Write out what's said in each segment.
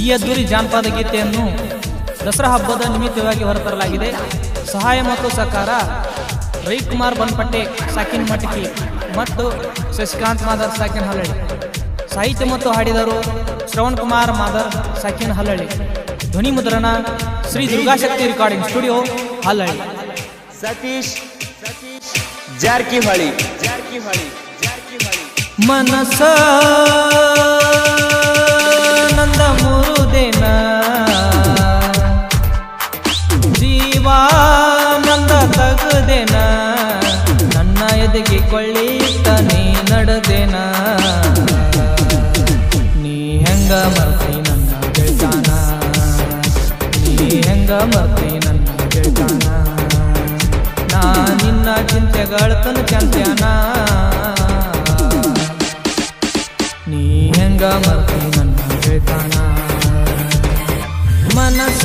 ಈ ಅದ್ದೂರಿ ಜಾನಪದ ಗೀತೆಯನ್ನು ದಸರಾ ಹಬ್ಬದ ನಿಮಿತ್ತವಾಗಿ ಹೊರತರಲಾಗಿದೆ. ಸಹಾಯ ಮತ್ತು ಸಹಕಾರ ರವಿಕುಮಾರ್ ಬನ್ಪಟ್ಟೆ ಸಾಕಿನ ಮಟಕಿ ಮತ್ತು ಶಶಿಕಾಂತ್ ಮಾದರ್ ಸಾಕಿನ್ ಹಲ್ಲಳ್ಳಿ ಸಾಹಿತ್ಯ ಮತ್ತು ಹಾಡಿದರು ಶ್ರವಣ್ ಕುಮಾರ್ ಮಾದರ್ ಸಾಕಿನ್ ಹಲ್ಲಳ್ಳಿ ಧ್ವನಿ ಮುದ್ರಣ ಶ್ರೀ ದುರ್ಗಾಶಕ್ತಿ ರೆಕಾರ್ಡಿಂಗ್ ಸ್ಟುಡಿಯೋ ಹಲ್ಲಳ್ಳಿ ಸತೀಶ್ ಜಾರಕಿಹೊಳಿ ಜಾರಕಿಹೊಳಿ ಜಾರಕಿಹೊಳಿ. ಮನಸ ಕೊಳ್ಳಿಟ್ಟ ನೀ ನಡೆದೇನ? ನೀ ಹೆಂಗ ಮರ್ತಿ ನನ್ನ ಗೆಳ್ತಾನ? ನೀ ಹೆಂಗ ಮರ್ತಿ ನನ್ನ ಗೆಳ್ತಾನ? ನಾ ನಿನ್ನ ಚಿಂತೆಗಳ ತನ ಚಂತ್ಯಾನ ನೀ ಹೆಂಗ ಮರ್ತಿ ನನ್ನ ಗೆಳ್ತಾನ? ಮನಸ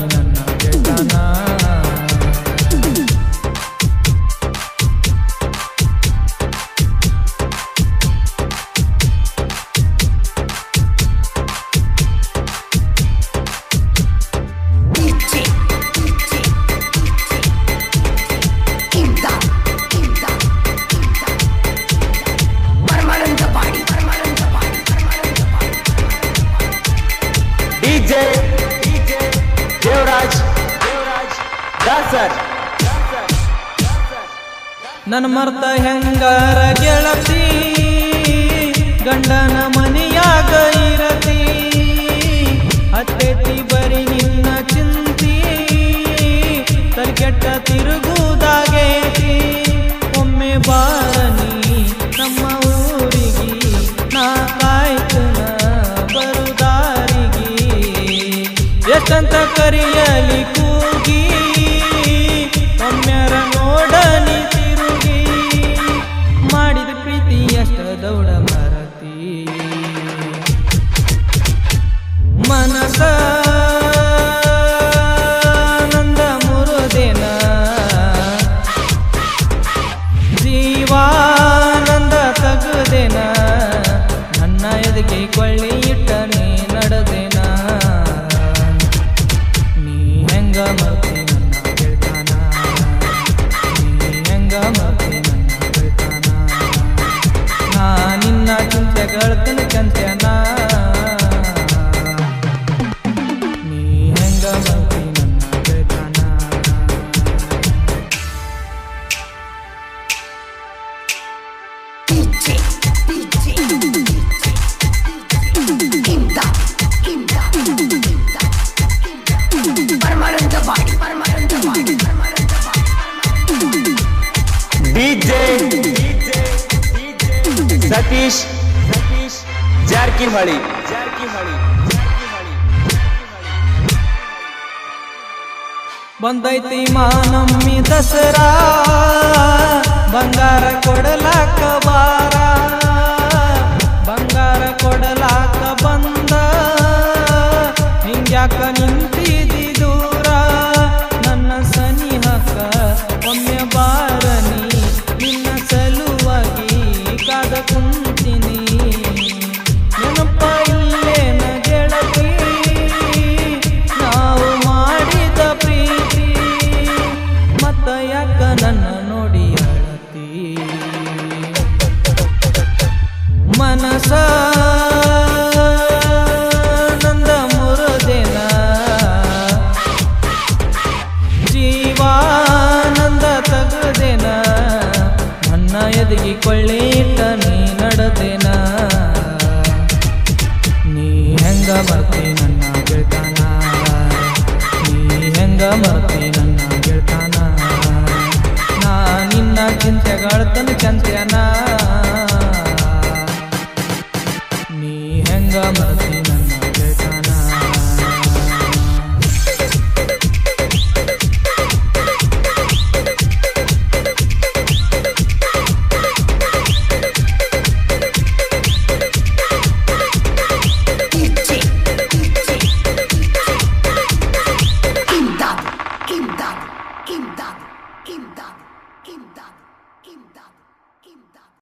ಡಿಜೆ ದೇವರಾಜ್ ದಾಸರ್. ನನ್ನ ಮರ್ತ ಹೆಂಗಾರ ಗೆಳತಿ? ಎಷ್ಟಂತ ಕರಿಯಲಿ ಕೂಗಿ ಒಮ್ಮೆರ ನೋಡಲಿ ತಿರುಗಿ. ಮಾಡಿದ ಪ್ರೀತಿ ಎಷ್ಟ ದೌಡ ಮರತಿ ಚಿಂತೆಗಳತನ ಚಂತ್ಯನ ನೀ ಹೆಂಗ ಮರ್ತಿ ನನ್ನ ಗೆಳ್ತಾನ DJ, DJ, Imda, Imda, Jarkiholi. Jarkiholi ಬಂದೈತಿ ಮಾನಮ್ಮಿ ದಸರಾ. ಬಂಗಾರ ಕೊಡಲಾಕ ಬಾರ. ಬಂಗಾರ ಕೊಡಲಾಕ ಬಂದ. ಹಿಂಗ್ಯಾಕ ಆನಂದ ತಗದೇನ ನನ್ನ ಎದಗಿ ಕೊಳ್ಳಿಟ್ಟ ನೀ ನಡದೇನ. ನೀ ಹೆಂಗ ಮರ್ತಿ ನನ್ನ ಬೆಳ್ತಾನ ನೀ ಹೆಂಗ ಮರ್ತಿ ನನ್ನ ಬೆಳ್ತಾನ ನಾ ನಿನ್ನ ಚಿಂತೆಗಳ ತನ್ನ ಚಂತೆಯ